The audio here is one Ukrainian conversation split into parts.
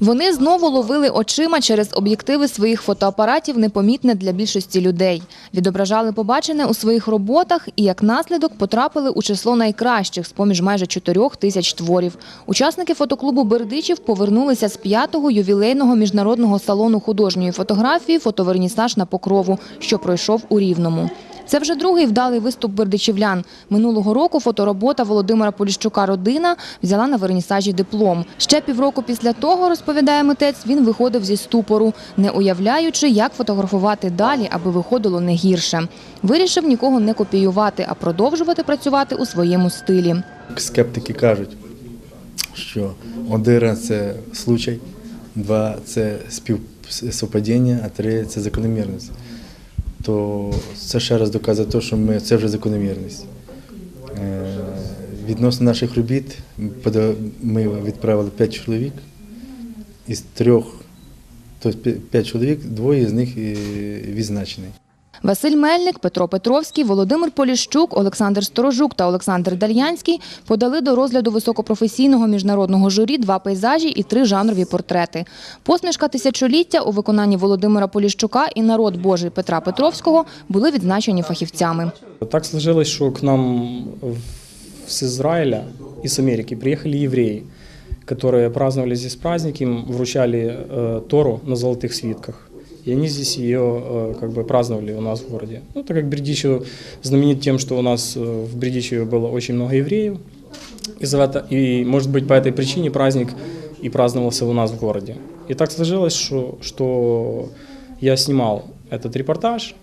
Вони знову ловили очима через об'єктиви своїх фотоапаратів непомітне для більшості людей. Відображали побачене у своїх роботах і, як наслідок, потрапили у число найкращих з поміж майже чотирьох тисяч творів. Учасники фотоклубу Бердичів повернулися з п'ятого ювілейного міжнародного салону художньої фотографії «Фотовернісаж на Покрову», що пройшов у Рівному. Це вже другий вдалий виступ бердичівлян. Минулого року фоторобота Володимира Поліщука «Родина» взяла на вернісажі диплом. Ще півроку після того, розповідає митець, він виходив зі ступору, не уявляючи, як фотографувати далі, аби виходило не гірше. Вирішив нікого не копіювати, а продовжувати працювати у своєму стилі. Скептики кажуть, що один раз це случай, два це співсовпадіння, а три це закономірність. То це ще раз доказує те, що ми, це вже закономірність. Е, Відносно наших робіт ми відправили п'ять чоловік. Із трьох, тобто 5 чоловік, двоє з них відзначений. відзначені. Василь Мельник, Петро Петровський, Володимир Поліщук, Олександр Сторожук та Олександр Дальянський подали до розгляду високопрофесійного міжнародного журі два пейзажі і три жанрові портрети. Посмішка тисячоліття у виконанні Володимира Поліщука і народ Божий Петра Петровського були відзначені фахівцями. Так сложилось, что к нам в- с Израиля и с Америки приехали евреи, которые праздновали здесь праздник, им вручали э, Тору на золотых свитках. И они здесь ее э, как бы праздновали у нас в городе. Ну, так как Бердичево знаменит тем, что у нас э, в Бердичеве было очень много евреев, и, и может быть по этой причине праздник и праздновался у нас в городе. И так сложилось, что, что я снимал этот репортаж,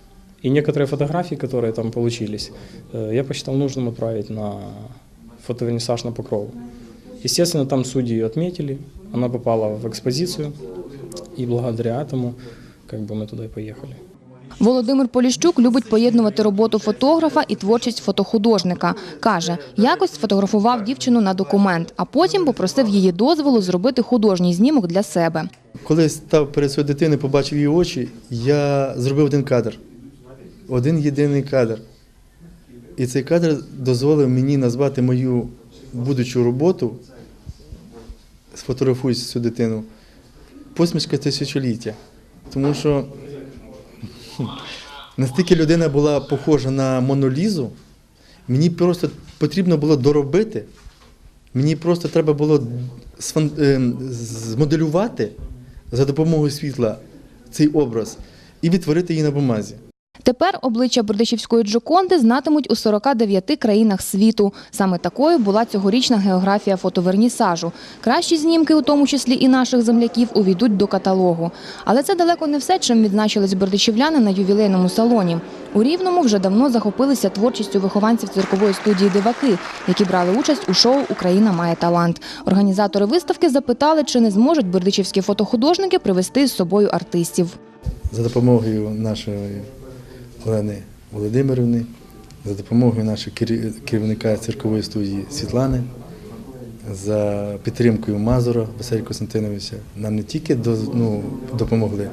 и некоторые фотографии, которые там получились, э, я посчитал нужным отправить на фотовернисаж на Покрову. Естественно, там судьи отметили, она попала в экспозицию, и благодаря этому как бы мы туда и поехали. Володимир Поліщук любить поєднувати роботу фотографа і творчість фотохудожника. Каже, якось сфотографував дівчину на документ, а потім попросив її дозволу зробити художній знімок для себе. Коли я став перед своєю дитиною, побачив її очі, я зробив один кадр. Один єдиний кадр. І цей кадр дозволив мені назвати мою будучу роботу, сфотографуюсь цю дитину, посмішка тисячоліття. Тому що настільки людина була похожа на Монолізу, мені просто потрібно було доробити. Мені просто треба було ем, змоделювати за допомогою світла цей образ і відтворити її на бумазі. Тепер обличчя Бердичівської Джоконди знатимуть у 49 країнах світу. Саме такою була цьогорічна географія фотовернісажу. Кращі знімки, у тому числі і наших земляків, увійдуть до каталогу. Але це далеко не все, чим відзначились бердичівляни на ювілейному салоні. У Рівному вже давно захопилися творчістю вихованців циркової студії «Диваки», які брали участь у шоу «Україна має талант». Організатори виставки запитали, чи не зможуть бердичівські фотохудожники привезти з собою артистів. За допомогою нашої Олени Володимирівни, за допомогою нашого кері- керівника циркової студії Світлани, за підтримкою Мазура Василя Костянтиновича, нам не тільки ну, допомогли,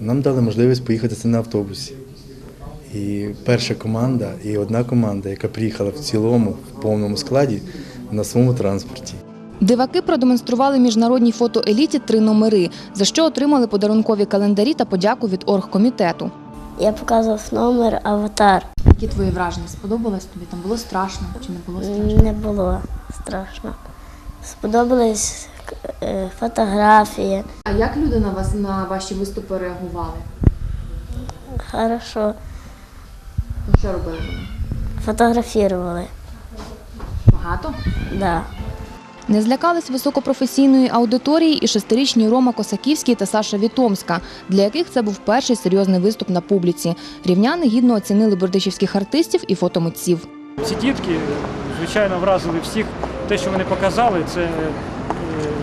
нам дали можливість поїхати на автобусі. І перша команда, і одна команда, яка приїхала в цілому, в повному складі, на своєму транспорті. Диваки продемонстрували міжнародній фотоеліті три номери, за що отримали подарункові календарі та подяку від оргкомітету. Я показував номер аватар. Які твої враження? Сподобалось тобі? Там було страшно чи не було страшно? Не було страшно. Сподобались е, фотографії. А як люди на вас на ваші виступи реагували? Хорошо. Що робили? Фотографували. Багато? Да. Не злякались високопрофесійної аудиторії і шестирічні Рома Косаківський та Саша Вітомська, для яких це був перший серйозний виступ на публіці. Рівняни гідно оцінили бердичівських артистів і фотомитців. Ці дітки, звичайно, вразили всіх. Те, що вони показали, це, е,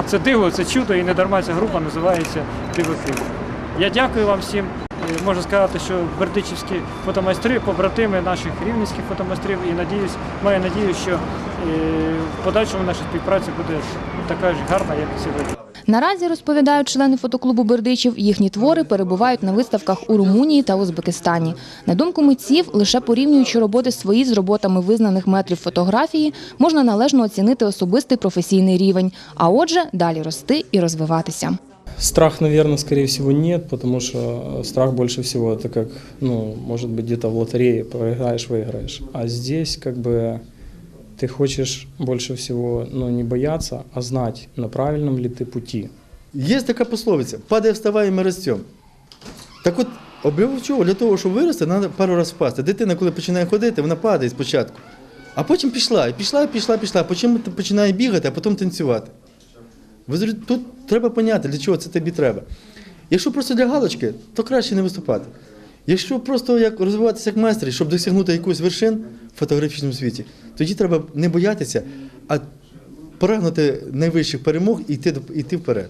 це диво, це чудо, і не дарма ця група називається Дивики. Я дякую вам всім. Можу сказати, що бердичівські фотомайстри, побратими наших рівненських фотомайстрів, і надіюсь, маю надію, що е, в подальшому наша співпраця буде така ж гарна, як і сьогодні. Наразі розповідають члени фотоклубу Бердичів, їхні твори перебувають на виставках у Румунії та Узбекистані. На думку митців, лише порівнюючи роботи свої з роботами визнаних метрів фотографії, можна належно оцінити особистий професійний рівень, а отже, далі рости і розвиватися. Страх, наверное, скорее всего нет, потому что страх больше всего это как, ну, может быть, где-то в лотерее проиграешь, выиграешь. А здесь как бы ты хочешь больше всего, ну, не бояться, а знать, на правильном ли ты пути. Є така пословиця: падає, вставає, ми ростемо. Так от, обов'язково для того, щоб вирости, треба пару разів впасти. Дитина, коли починає ходити, вона падає спочатку. А потім пішла, і пішла, і пішла, пішла, потім починає бігати, а потім танцювати. Тут треба поняти, для чого це тобі треба. Якщо просто для галочки, то краще не виступати. Якщо просто як розвиватися як майстер, щоб досягнути якоїсь вершин в фотографічному світі, тоді треба не боятися, а прагнути найвищих перемог і йти, йти вперед.